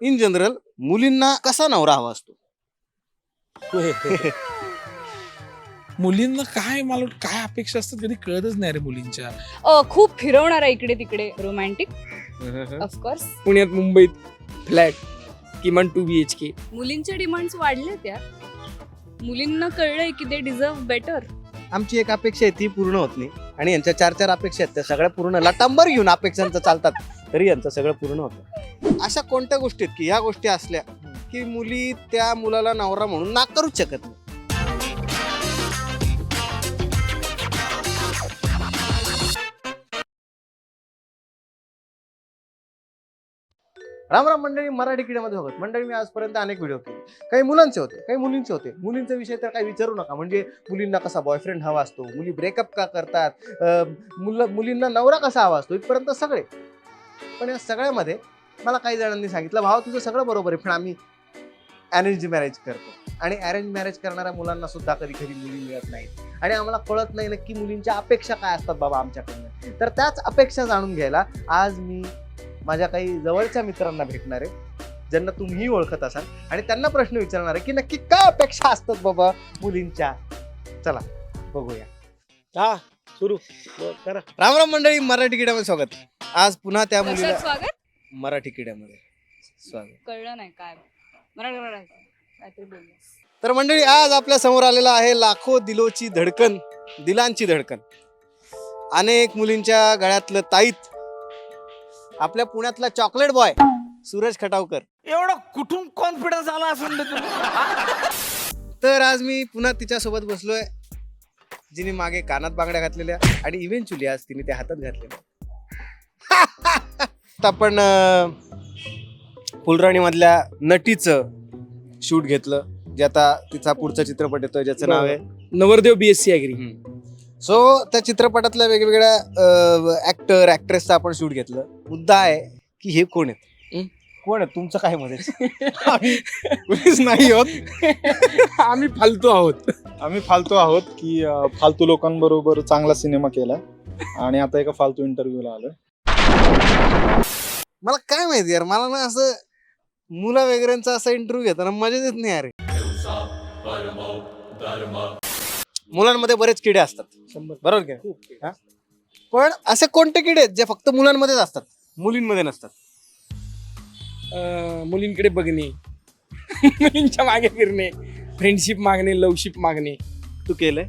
In general मुलींना कसा नवरा हवा असतो? मुलींना काय मला वाटतं काय अपेक्षा असतात कधी कळतच नाही रे मुलींच्या. अ, खूप फिरवणारा इकडे तिकडे रोमॅन्टिक ऑफकोर्स पुण्यात मुंबईत फ्लॅट किमान टू बी एच के मुलींचे डिमांड्स वाढले त्या मुलींना कळलंय की दे डिझर्व बेटर आमची एक अपेक्षा आहे ती पूर्ण होत नाही. आणि यांच्या चार चार अपेक्षा आहेत. त्या सगळ्या पूर्ण लटांबर घेऊन अपेक्षांचं चालतात. तरी यांचं सगळं पूर्ण होतं. अशा कोणत्या गोष्टी आहेत की ह्या गोष्टी असल्या की मुली त्या मुलाला नवरा म्हणून नाकारूच शकत नाही? राम राम मंडळी मराठी किड्यामध्ये बघत मंडळी मी आजपर्यंत अनेक व्हिडिओ केले. काही मुलांचे होते काही मुलींचे होते. मुलींचा विषय तर काही विचारू नका. म्हणजे मुलींना कसा बॉयफ्रेंड हवा असतो? मुली ब्रेकअप का करतात? मुलं मुलींना नवरा कसा हवा असतो? इथपर्यंत सगळे. पण या सगळ्यामध्ये मला काही जणांनी सांगितलं भाव तुझं सगळं बरोबर आहे पण आम्ही अरेंज मॅरेज करतो. आणि अरेंज मॅरेज करणाऱ्या मुलांना सुद्धा कधी कधी मुली मिळत नाहीत. आणि आम्हाला कळत नाही नक्की मुलींच्या अपेक्षा काय असतात बाबा आमच्याकडनं. तर त्याच अपेक्षा जाणून घ्यायला आज मी माझ्या काही जवळच्या मित्रांना भेटणार आहे ज्यांना तुम्हीही ओळखत असाल. आणि त्यांना प्रश्न विचारणार आहे की नक्की काय अपेक्षा असतात बाबा मुलींच्या? चला बघूया. हा सुरू. करा. राम राम मंडळी मराठी किड्यामध्ये स्वागत. आज पुन्हा त्या कशात मुलीला स्वागत? मराठी किड्यामध्ये स्वागत. कळलं नाही काय. मराठी मराठी काहीतरी बोललीस तर मंडळी आज आपल्यासमोर आलेला आहे लाखो दिलोची धडकन दिलांची धडकन. अनेक मुलींच्या गळ्यातलं ताईत आपल्या पुण्यातला चॉकलेट बॉय सूरज खटावकर. एवढं कुठून कॉन्फिडन्स आला असं तर आज मी पुन्हा तिच्यासोबत बसलोय जिने मागे कानात बांगड्या घातलेल्या आणि इव्हेंच्युअली आज तिने त्या हातात घातलेल्या. आता आपण अं, फुलराणीमधल्या नटीचं शूट घेतलं जे आता तिचा पुढचा चित्रपट येतोय ज्याचं नाव आहे नवरदेव B S C agri so त्या चित्रपटातल्या वेगवेगळ्या ऍक्टर ऍक्ट्रेसचं आपण शूट घेतलं. मुद्दा आहे की हे कोण आहेत? हं? कोण आहे तुमचं काय मध्ये नाही होत आम्ही फालतू आहोत. आम्ही फालतू आहोत की फालतू लोकांबरोबर चांगला सिनेमा केला आणि आता एका फालतू इंटरव्ह्यूला आलोय. मला काय माहिती यार मला ना असं मुला वगैरेंचा असा इंटरव्ह्यू घेताना मजा येत नाही अरे मुलांमध्ये बरेच किडे असतात. बरोबर काय हा? पण असे कोणते किडे आहेत जे फक्त मुलांमध्येच असतात? मुलींमध्ये नसतात. अं, मुलींकडे बघणे. मुलींच्या मागे फिरणे. फ्रेंडशिप मागणे लवशिप मागणे. तू केलंय?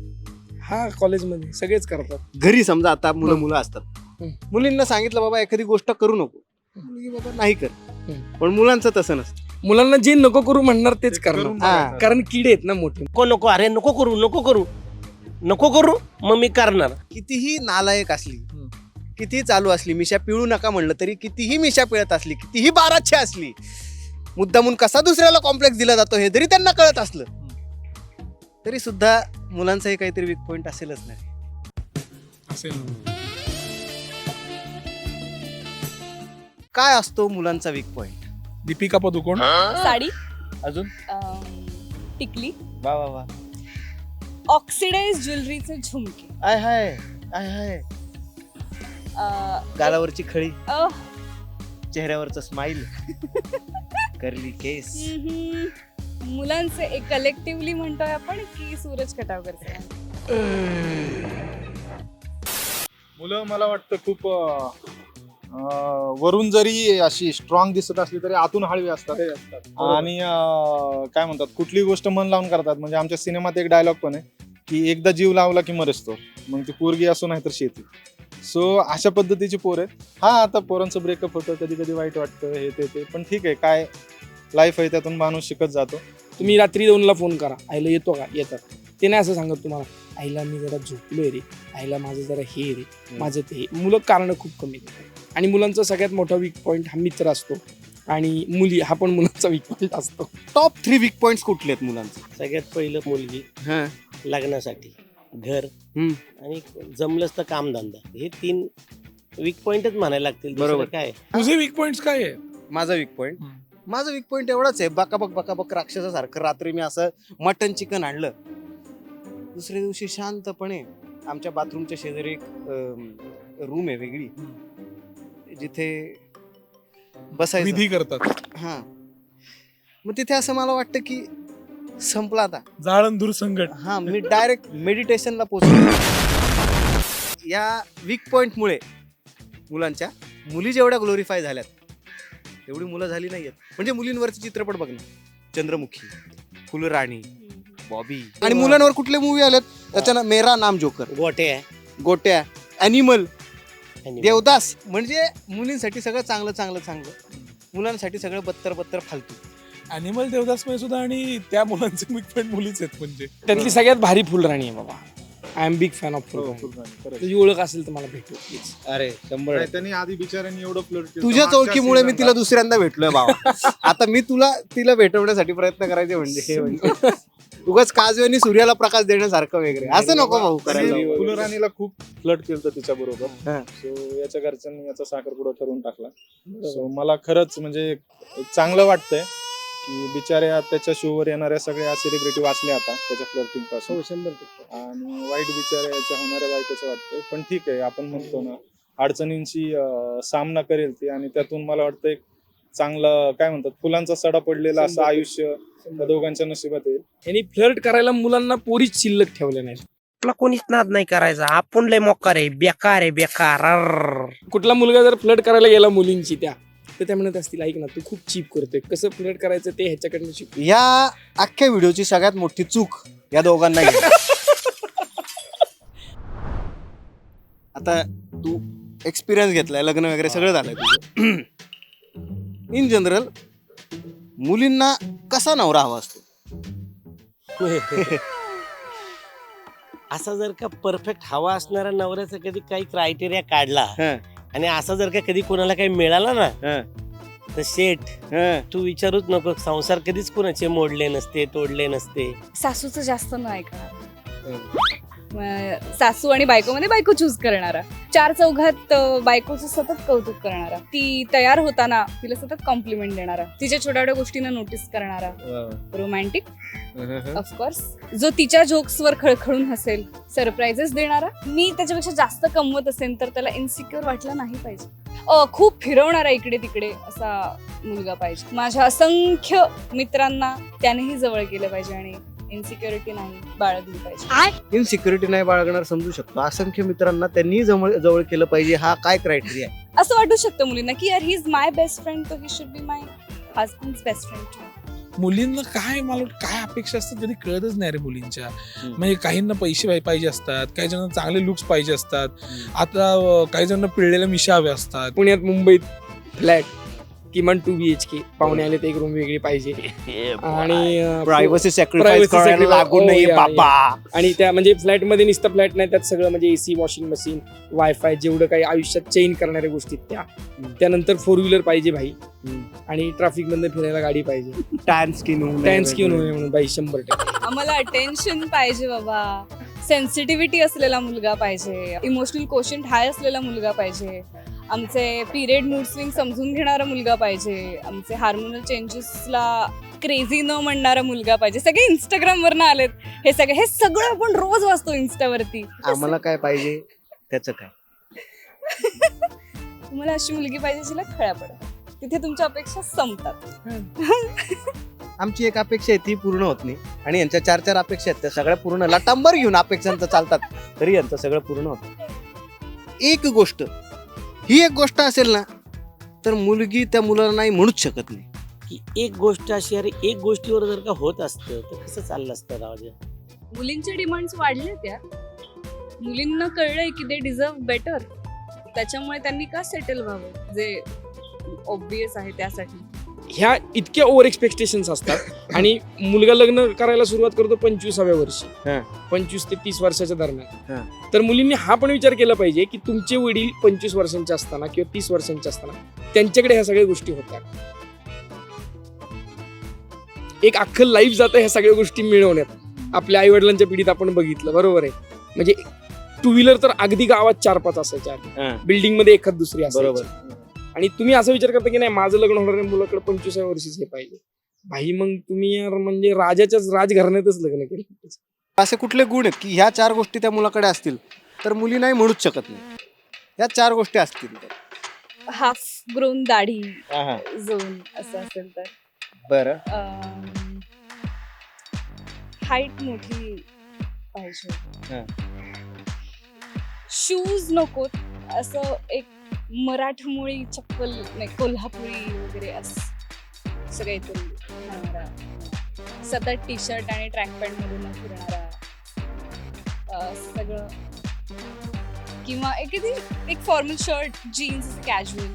हा कॉलेजमध्ये सगळेच करतात. घरी समजा आता मुलं मुलं असतात. हं. मुलींना सांगितलं बाबा एखादी गोष्ट करू नको. मुलगी बाबा नाही कर. हं. पण मुलांचं तसं नसतं. मुलांना जे नको करू म्हणणार तेच करणार. हा. कारण किडे आहेत ना मोठे. नको नको. अरे नको करू नको करू. नको करू मग मी करणार. कितीही नालायक असली कितीही चालू असली मिशा पिळू नका म्हणलं तरी कितीही मिशा पिळत असली कितीही बाराची असली मुद्दामून कसा दुसऱ्याला कॉम्प्लेक्स दिला जातो हे जरी त्यांना कळत असलं तरी सुद्धा मुलांचाही काहीतरी वीक पॉइंट असेलच नाही असेल काय असतो मुलांचा वीक पॉइंट दीपिका पदुकोण. साडी. अजून? टिकली. वा वा वा. ऑक्सिडाइज ज्वेलरीचे झुमके. आय हाय आय हाय. अ, गालावरची खळी. चेहऱ्यावरचं स्माइल करली केस हम्म. मुलांचे एक कलेक्टिव्हली म्हणतोय आपण की सूरज खटावकरचे मुलं मला वाटतं खूप अं, अं, वरून जरी अशी स्ट्रॉंग दिसत असली तरी आतून हळवी असतात. आणि अं, काय म्हणतात कुठली गोष्ट मन लावून करतात. म्हणजे आमच्या सिनेमात एक डायलॉग पण आहे की एकदा जीव लावला की मरसतो मग ती पोरगी असो नाही तर शेती. सो अशा पद्धतीची पोर आहेत. हा आता पोरांचं ब्रेकअप होतं कधी कधी वाईट वाटतं हे ते ते. पण ठीक आहे काय लाईफ आहे त्यातून माणूस शिकत जातो. तुम्ही रात्री दोनला फोन करा. आईला येतो का? येतात. ते नाही असं सांगत तुम्हाला आईला मी जरा झोपलोय रे. आईला माझं जरा हे रे. माझं ते. मुलं कारणं खूप कमी देतात आणि मुलांचा सगळ्यात मोठा वीक पॉईंट हा मित्र असतो. आणि मुली हा पण मुलांचा वीक पॉईंट असतो. टॉप थ्री वीक पॉइंट कुठले आहेत मुलांचे? सगळ्यात पहिलं मुलगी. हा. लग्नासाठी. घर. हम्म. आणि जमलंच तर कामधंदा. हे तीन वीक पॉइंटच म्हणायला लागतील. दुसरं बरोबर. काय? तुझे वीक पॉईंट काय आहे? माझा वीक पॉइंट हम्म. माझं वीक पॉइंट एवढाच आहे. बकाबक बकाबक राक्षसासारखं रात्री मी असं मटन चिकन आणलं. दुसऱ्या दिवशी शांतपणे आमच्या बाथरूमच्या शेजारी एक रूम आहे वेगळी. जिथे बसायचं. विधी करतात. हा. मग तिथे असं मला वाटतं की संपला आता. जाळंदूर संकट. हा मी डायरेक्ट मेडिटेशनला पोचलो या वीक पॉइंटमुळे मुलांच्या मुली जेवढ्या ग्लोरीफाय झाल्यात एवढी मुलं झाली नाहीयेत. म्हणजे मुलींवरचे चित्रपट बघ ना. चंद्रमुखी फुलराणी बॉबी. आणि मुलांवर कुठले मूवी आलेत? त्याच्यानं मेरा नाम जोकर. गोटे आहे गोट्या. अॅनिमल देवदास म्हणजे मुलींसाठी सगळं चांगलं चांगलं चांगलं. मुलांसाठी सगळं बत्तर बत्तर फालतू. अॅनिमल देवदासमध्ये सुद्धा आणि त्या मुलांचे मिक पण मुलीच आहेत म्हणजे. त्यातली सगळ्यात भारी फुलराणी आहे बाबा. I am big fan of. तुझी ओळख असेल तर मला भेटू प्लीज अरे शंभर नाही, त्यांनी आधी बिचाऱ्यांनी एवढं फ्लड केलं. तुझ्या मागच्या चौकीमुळे मी तिला. दुसऱ्यांदा भेटलोय बाबा आता मी तुला तिला भेटवण्यासाठी प्रयत्न करायचे म्हणजे हे म्हणजे. उगाच काजवेनी सूर्याला प्रकाश देण्यासारखं वगैरे असं नको भाऊ करायला. फुलराणीला खूप फ्लड केलं तिच्या बरोबर हा. सो याच्या घरच्यांनी याचा साखरपुडा ठरवून टाकला. सो मला खरंच म्हणजे चांगलं वाटतंय की बिचाऱ्या त्याच्या शोवर येणाऱ्या सगळ्या सेलिब्रिटी वाचल्या आता त्याच्या फ्लर्टिंगपासून. हो. आणि वाईट बिचाऱ्या याच्या होणाऱ्या वाईटच वाटतंय. पण ठीक आहे आपण म्हणतो ना अडचणींची अं, सामना करेल ती आणि त्यातून मला वाटतं एक चांगलं काय म्हणतात फुलांचा सडा पडलेला असं आयुष्य त्या दोघांच्या नशिबात येईल यांनी फ्लर्ट करायला मुलांना पोरीच शिल्लक ठेवल्या नाहीत. आपला कोणीच नाद नाही करायचा. आपण लय मोकार आहे. बेकार आहे बेकार. अर्र. कुठला मुलगा जर फ्लर्ट करायला गेला मुलींची त्या तर त्या म्हणत असतील ऐक ना तू खूप चीप करतोय. कसं फ्लर्ट करायचं ते ह्याच्याकडनं शिक. या अख्ख्या व्हिडिओची सगळ्यात मोठी चूक या दोघांना गेली. आता तू एक्सपिरियन्स घेतलाय लग्न वगैरे सगळं झालंय तुझं. इन जनरल मुलींना कसा नवरा हवा असतो असा जर का परफेक्ट हवा असणाऱ्या नवऱ्याचा कधी काही क्रायटेरिया काढला हं. आणि असा जर का कधी कोणाला काही मिळाला ना हं. तर शेठ हं. तू विचारूच नको संसार कधीच कोणाचे मोडले नसते तोडले नसते सासूचं जास्त न ऐकणार म- सासू आणि बायकोमध्ये बायको चूज करणारा. चार चौघात बायकोचं सतत कौतुक करणारा. ती तयार होताना तिला सतत कॉम्प्लिमेंट देणारा. तिच्या छोट्या छोट्या गोष्टींना नोटीस करणारा. रोमॅन्टिक ऑफकोर्स जो तिच्या जोक्सवर खळखळून हसेल सरप्राईजेस देणारा. मी त्याच्यापेक्षा जास्त कमवत असेल तर त्याला इन्सिक्युअर वाटलं नाही पाहिजे. खूप फिरवणारा इकडे तिकडे असा मुलगा पाहिजे. माझ्या असंख्य मित्रांना त्यानेही जवळ केलं पाहिजे आणि इन्सिक्युरिटी नाही बाळगली पाहिजे. इनसिक्युरिटी नाही बाळगणार समजू शकतो. असंख्य मित्रांना त्यांनी जवळ जवळ केलं पाहिजे. हा काय क्रायटेरिया आहे? असं वाटू शकतं मुलींना की यार he is my best friend तो he should be my husband best friend मुलींना काय मला वाटतं काय अपेक्षा असतात कधी कळतच नाही रे मुलींच्या? म्हणजे काहींना पैसे पाहि- पाहिजे असतात काही जणांना चांगले लुक्स पाहिजे असतात. आता अं, काही जणांना पिळलेल्या मिशा हव्या असतात. पुण्यात मुंबईत फ्लॅट किमान टू बी एच के पाहुणे आले तर एक रूम वेगळी पाहिजे. आणि अं, प्रायव्हसी सॅक्रिफाईस Privacy करायला sacrifice. लागू Oh, नये yeah, बाबा. आणि त्या म्हणजे फ्लॅटमध्ये नुसतं फ्लॅट नाही त्यात सगळं म्हणजे एसी वॉशिंग मशीन वायफाय जेवढं काही आयुष्यात चेंज करणाऱ्या गोष्टी आहेत त्या. त्यानंतर फोर व्हीलर पाहिजे भाई. हम्म. आणि ट्रॅफिक मधनं फिरायला गाडी पाहिजे. टॅन स्किन टॅन्स घेऊन होणे म्हणून बाई शंभर टक्के. आम्हाला अटेन्शन पाहिजे बाबा. सेन्सिटिव्हिटी असलेला मुलगा पाहिजे. इमोशनल कोशंट हाय असलेला मुलगा पाहिजे. आमचे पिरियड मूड स्विंग समजून घेणारा मुलगा पाहिजे. आमचे हार्मोनल चेंजेसला क्रेझी न म्हणणारा मुलगा पाहिजे. सगळे इंस्टाग्राम वरनं आलेत. हे सगळे हे सगळं आपण रोज वाचतो इन्स्टावरती आम्हाला काय पाहिजे? त्याचं काय? तुम्हाला अशी मुलगी पाहिजे जिला खळ्या पडत तिथे तुमच्या अपेक्षा संपतात. आमची एक अपेक्षा आहे ती पूर्ण होत नाही. आणि यांच्या चार चार अपेक्षा आहेत त्या सगळ्या पूर्ण लटांबर घेऊन अपेक्षांचं चालतात. तरी यांचं सगळं पूर्ण होत एक गोष्ट ही एक गोष्ट असेल ना तर मुलगी त्या मुलाला नाही म्हणूच शकत नाही. की एक गोष्ट अशी अरे एक गोष्टीवर जर का होत असतं तर कसं चाललं असतं राजा? मुलींचे डिमांड्स वाढले त्या. मुलींना कळलंय की दे डिझर्व बेटर त्याच्यामुळे त्यांनी का सेटल व्हावं? जे ऑब्विस आहे त्यासाठी. ह्या इतक्या ओव्हर एक्सपेक्टेशन्स असतात. आणि मुलगा लग्न करायला सुरुवात करतो पंचवीसाव्या वर्षी. पंचवीस ते तीस वर्षाच्या हा. दरम्यान तर मुलींनी हा पण विचार केला पाहिजे की तुमचे वडील पंचवीस वर्षांचे असताना किंवा तीस वर्षांचे असताना त्यांच्याकडे ह्या सगळ्या गोष्टी होत्या. एक अख्खं लाईफ जातं ह्या सगळ्या गोष्टी मिळवण्यात. आपल्या आई वडिलांच्या पिढीत आपण बघितलं. बरोबर आहे. म्हणजे टू व्हीलर तर अगदी गावात चार पाच असायच्या बिल्डिंगमध्ये एखाद दुसरी बरोबर. आणि तुम्ही असा विचार करता की नाही माझं लग्न होणाऱ्या मुलाकडे पंचवीसाव्या वर्षीच हे पाहिजे. भाई मग तुम्ही यार म्हणजे राजाच्याच राजघराण्यातच लग्न केलं. असे कुठले गुण आहेत की ह्या चार गोष्टी त्या मुलाकडे असतील तर मुली नाही म्हणूच शकत नाही. ह्या चार गोष्टी असतील हाफ ग्रोन दाढी झोन असं असेल तर. बरं. हाईट मोठी पाहिजे. हा. शूज नकोत असं एक मराठमोळी चप्पल नाही कोल्हापुरी वगैरे असं असं काहीतरी घालणारा. सतत टी शर्ट आणि ट्रॅक पॅन्ट मधून न फिरणारा सगळं किंवा एक एक फॉर्मल शर्ट जीन्स कॅज्युअल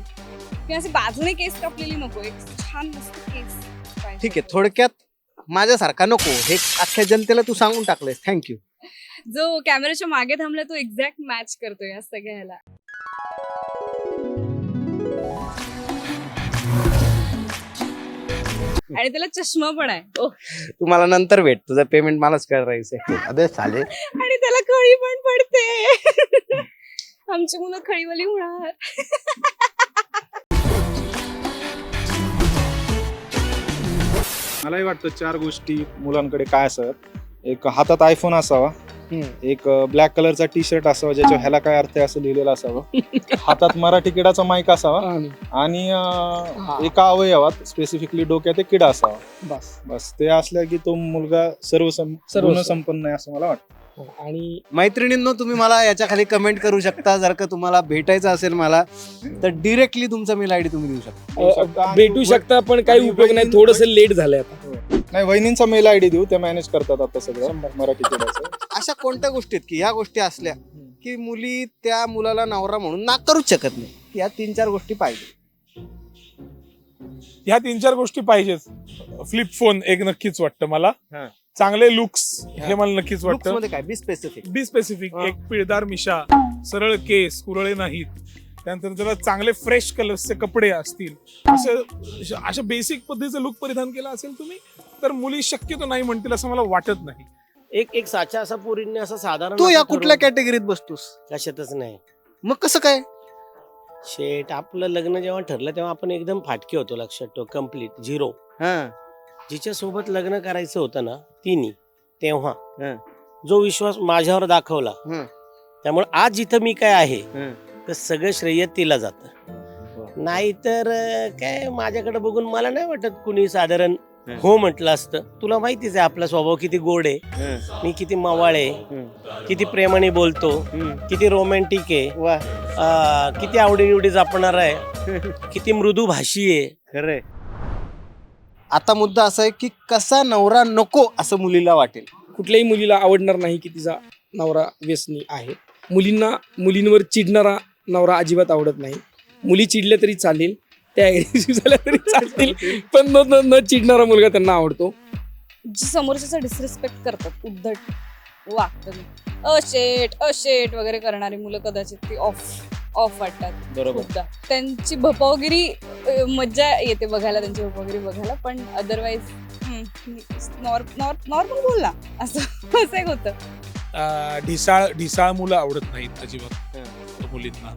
किंवा असे बाजूने केस कापलेली नको एक छान मस्त केस. ठीक आहे थोडक्यात माझ्यासारखा नको हे अख्ख्या जनतेला तू सांगून टाकलंयस थँक्यू जो कॅमेऱ्याच्या मागे थांबला तो एक्झॅक्ट मॅच करतोय या सगळ्याला आणि त्याला चष्मा पण आहे. ओह. तू मला नंतर भेट तुझं पेमेंट मलाच करायचंय अबे साले. आणि त्याला खळी पण पडते. आमची मुलं खळीवाली होणार. मलाही वाटतं चार गोष्टी मुलांकडे काय असाव्यात एक हातात आयफोन असावा. एक ब्लॅक कलरचा टी शर्ट असावा ज्याच्या ह्याला काय अर्थ आहे असं लिहिलेलं असावं. हातात मराठी किडाचा माईक असावा आणि आणि अं, एका अवयवात स्पेसिफिकली डोक्यात एक किडा असावा. बस. बस ते असल्या की तो मुलगा सर्व सर्व- संपन्न आहे असं मला वाटतं. आणि मैत्रिणींनो तुम्ही मला याच्या खाली कमेंट करू शकता. जर का तुम्हाला भेटायचं असेल मला तर डिरेक्टली तुमचा मेल आयडी तुम्ही देऊ शकता. अ, भेटू शकता पण काही उपयोग नाही. थोडस लेट झालंय आता. नाही वहिनींचा मेल आयडी देऊ ते मॅनेज करतात आता सगळं मराठी किडाचं अशा कोणत्या गोष्टी आहेत की ह्या गोष्टी असल्या की मुली त्या मुलाला नवरा म्हणून नाकारूच शकत नाही? या तीन चार गोष्टी पाहिजे. ह्या तीन चार गोष्टी पाहिजेच. फ्लिप फोन एक नक्कीच वाटतं मला. हा. चांगले लुक्स हे मला नक्कीच Looks वाटतं. मध्ये काय? बी स्पेसिफिक बी स्पेसिफिक हा. एक पिळदार मिशा सरळ केस कुरळे नाहीत. त्यानंतर त्याला चांगले फ्रेश कलर्सचे कपडे असतील. असं अशा बेसिक पद्धतीचं लुक परिधान केला असेल तुम्ही तर मुली शक्यतो नाही म्हणतील असं मला वाटत नाही. एक एक साचा असा पोरींनी असं साधारण तू असं या कुठल्या कॅटेगरीत बसतोस कशातच नाही मग कसं काय शेट आपलं लग्न जेव्हा ठरलं तेव्हा आपण एकदम फाटके होतो लक्षात ठेव कंप्लीट झिरो हा जिच्या सोबत लग्न करायचं होतं ना तिने तेव्हा हं. जो विश्वास माझ्यावर दाखवला हं. त्यामुळे आज जिथं मी काय आहे हं. तर सगळं श्रेय तिला जात. नाहीतर अं, काय माझ्याकडे बघून मला नाही वाटत कुणी साधारण हं. म्हटलं असतं. तुला माहितीच आहे आपला स्वभाव किती गोड आहे. मी किती मवाळ आहे. किती प्रेमाने बोलतो. किती रोमॅन्टिक आहे. किती आवडीनिवडी जपणार आहे. किती मृदू भाषी आहे. खरंय आता मुद्दा असा आहे की कसा नवरा नको असं मुलीला वाटेल? कुठल्याही मुलीला आवडणार नाही की तिचा नवरा व्यसनी आहे. मुलींना मुलींवर चिडणारा नवरा अजिबात आवडत नाही. मुली चिडल्या तरी चालेल. त्या agressive झाल्या तरी चालतील. पण न न- न चिडणारा मुलगा त्यांना आवडतो. जी समोरच्याचा डिसरिस्पेक्ट करतात उद्धट वागतात अशेट अशेट वगैरे करणारी मुलं कदाचित ती ऑफ ऑफ वाटतात. बरोबर. खूपदा. त्यांची भपावगिरी अ, मज्जा येते बघायला त्यांची भपावगिरी बघायला. पण अदरवाईज नॉर्मल बोल ना. असं असं एक होतं. अं, ढिसाळ ढिसाळ मुलं आवडत नाहीत अजिबात मुलींना.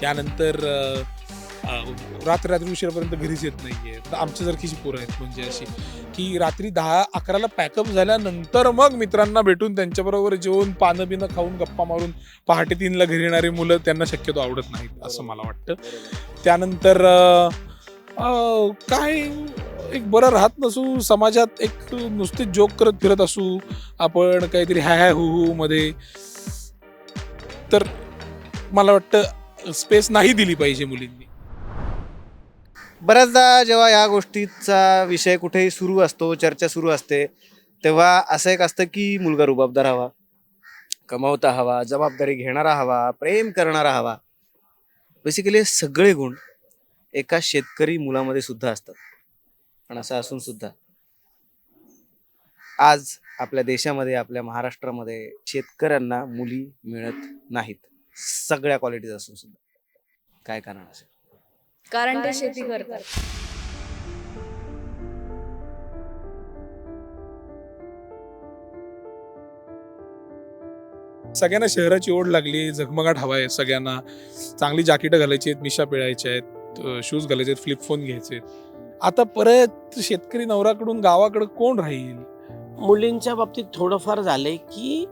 त्यानंतर अं, रात्र रात्री उशिरापर्यंत घरीच येत नाहीये. तर आमच्यासारखीची पोरं आहेत म्हणजे अशी की रात्री दहा अकराला पॅकअप झाल्यानंतर मग मित्रांना भेटून त्यांच्याबरोबर जेवून पानं बिनं खाऊन गप्पा मारून पहाटे तीनला घरी येणारी मुलं त्यांना शक्यतो आवडत नाहीत असं मला वाटतं. त्यानंतर काय एक बरं राहत नसू समाजात एक नुसते जोक करत फिरत असू आपण काहीतरी हॅ हॅ हु हू मध्ये तर मला वाटतं स्पेस नाही दिली पाहिजे मुलींनी. बऱ्याचदा जेव्हा या गोष्टीचा विषय कुठेही सुरू असतो चर्चा सुरू असते तेव्हा असं एक असतं की मुलगा रुबाबदार हवा कमावता हवा जबाबदारी घेणारा हवा प्रेम करणारा हवा. बेसिकली सगळे गुण एका शेतकरी मुलामध्ये सुद्धा असतात. पण असं असून सुद्धा आज आपल्या देशामध्ये आपल्या महाराष्ट्रामध्ये शेतकऱ्यांना मुली मिळत नाहीत. सगळ्या क्वालिटीज असून सुद्धा. काय कारण असेल? कारण ते शेती करतात. सगळ्यांना शहराची ओढ लागली झगमगाट हवा आहे सगळ्यांना. चांगली जाकीटं घालायची आहेत मिशा पिळायच्या आहेत शूज घालायचे आहेत फ्लिपफोन घ्यायचे आहेत. आता परत शेतकरी नवराकडून गावाकडे कोण राहील? मुलींच्या बाबतीत थोडंफार झालंय की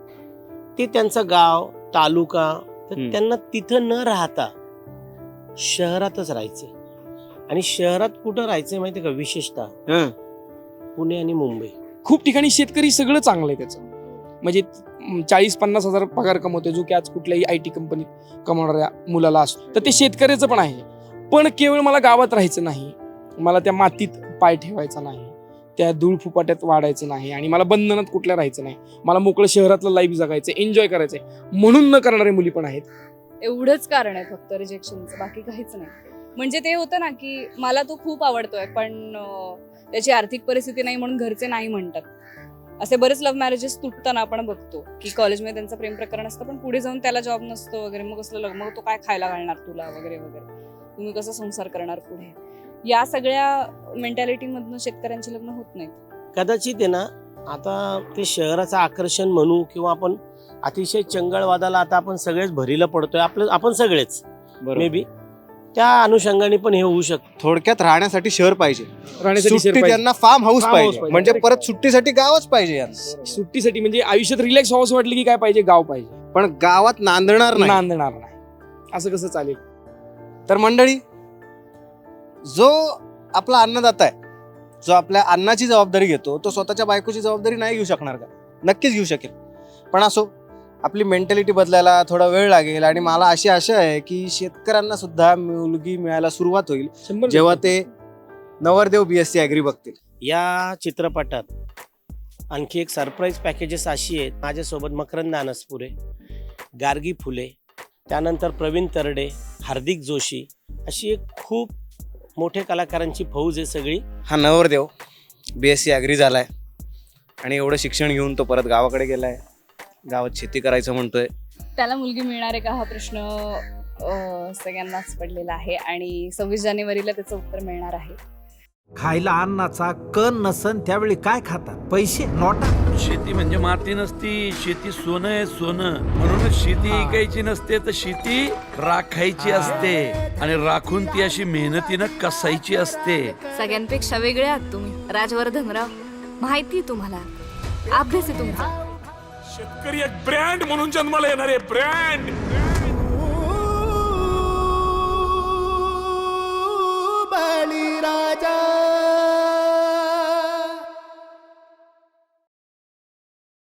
ते त्यांचं गाव तालुका तर. त्यांना तिथं न राहता शहरातच राहायचे. आणि शहरात कुठं राहायचंय माहितीये का? विशेषतः हं. पुणे आणि मुंबई. खूप ठिकाणी शेतकरी सगळं चांगलं आहे त्याचं. म्हणजे चाळीस पन्नास हजार पगार कमवते जो की आज कुठल्याही आय टी कंपनीत कमवणाऱ्या मुलाला असतो. तर ते शेतकऱ्याचं पण आहे. पण केवळ मला गावात राहायचं नाही. मला त्या मातीत पाय ठेवायचा नाही. त्या धूळ फुपाट्यात वाढायचं नाही. आणि मला बंधनात कुठल्या राहायचं नाही. मला मोकळं शहरातलं लाईफ जगायचं एन्जॉय करायचंय. म्हणून न करणारे मुली पण आहेत. एवढंच कारण आहे फक्त रिजेक्शनचं बाकी काहीच नाही. म्हणजे ते होतं ना की मला तो खूप आवडतोय पण त्याची आर्थिक परिस्थिती नाही म्हणून घरचे नाही म्हणतात. असे बरेच लव्ह मॅरेजेस तुटताना आपण बघतो की कॉलेजमध्ये त्यांचं प्रेम प्रकरण असतं पण पुढे जाऊन त्याला जॉब नसतो वगैरे मग असलं लग्न मग तो काय खायला घालणार तुला वगैरे वगैरे. तुम्ही कसं संसार करणार पुढे? या सगळ्या मेंटॅलिटीमधनं शेतकऱ्यांची लग्न होत नाहीत. कदाचित आहे ना आता ते शहराचं आकर्षण म्हणू किंवा आपण अतिशय चंगळवादाला आता आपण सगळेच भरीला पडतोय. आपलं आपण सगळेच. मे बी त्या अनुषंगाने पण हे होऊ शकतं. थोडक्यात राहण्यासाठी शहर पाहिजे. राहण्यासाठी सुट्टी पाहिजे. त्यांना फार्म हाऊस Farm house पाहिजे. पाहिजे. म्हणजे परत सुट्टीसाठी गावच पाहिजे यांना. सुट्टीसाठी म्हणजे आयुष्यात रिलॅक्स व्हावं वाटलं की काय पाहिजे? गाव पाहिजे. पण गावात नांदणार नाही. नांदणार नाही. असं कसं चालेल? तर मंडळी जो आपला अन्नदाता आहे जो आपल्या अन्नाची जबाबदारी घेतो तो स्वतःच्या बायकोची जबाबदारी नाही घेऊ शकणार का? नक्कीच घेऊ शकेल. पण असो आपली मेंटॅलिटी बदलायला थोडा वेळ लागेल आणि मला अशी आशा आहे की शेतकऱ्यांना सुद्धा मुलगी मिळायला सुरुवात होईल. जेव्हा. ते नवरदेव बीएससी अॅग्री बघतील. या चित्रपटात आणखी एक सरप्राईज पॅकेजेस अशी आहेत. माझ्यासोबत मकरंद अनसपुरे गार्गी फुले त्यानंतर प्रवीण तरडे हार्दिक जोशी अशी एक खूप मोठ्या कलाकारांची फौज आहे सगळी. हा नवरदेव बीएससी अॅग्री झालाय. आणि एवढं शिक्षण घेऊन तो परत गावाकडे गेलाय. गावात शेती करायचं म्हणतोय. त्याला मुलगी मिळणार आहे का? हा प्रश्न अं, सगळ्यांनाच पडलेला आहे आणि सव्वीस जानेवारीला त्याचं उत्तर मिळणार आहे. खायला अन्नाचा कण नसन त्यावेळी काय खातात? पैसे? नोटा? शेती म्हणजे माती नसती शेती सोनं आहे सोनं. म्हणूनच शेती ऐकायची नसते तर शेती राखायची असते. आणि राखून ती अशी मेहनतीनं कसायची असते. सगळ्यांपेक्षा वेगळे आहात तुम्ही. राजवर्धनराव माहिती आहे तुम्हाला. अभ्यास आहे तुमचा. शेतकरी एक ब्रँड म्हणून जन्माला येणार आहे ब्रँड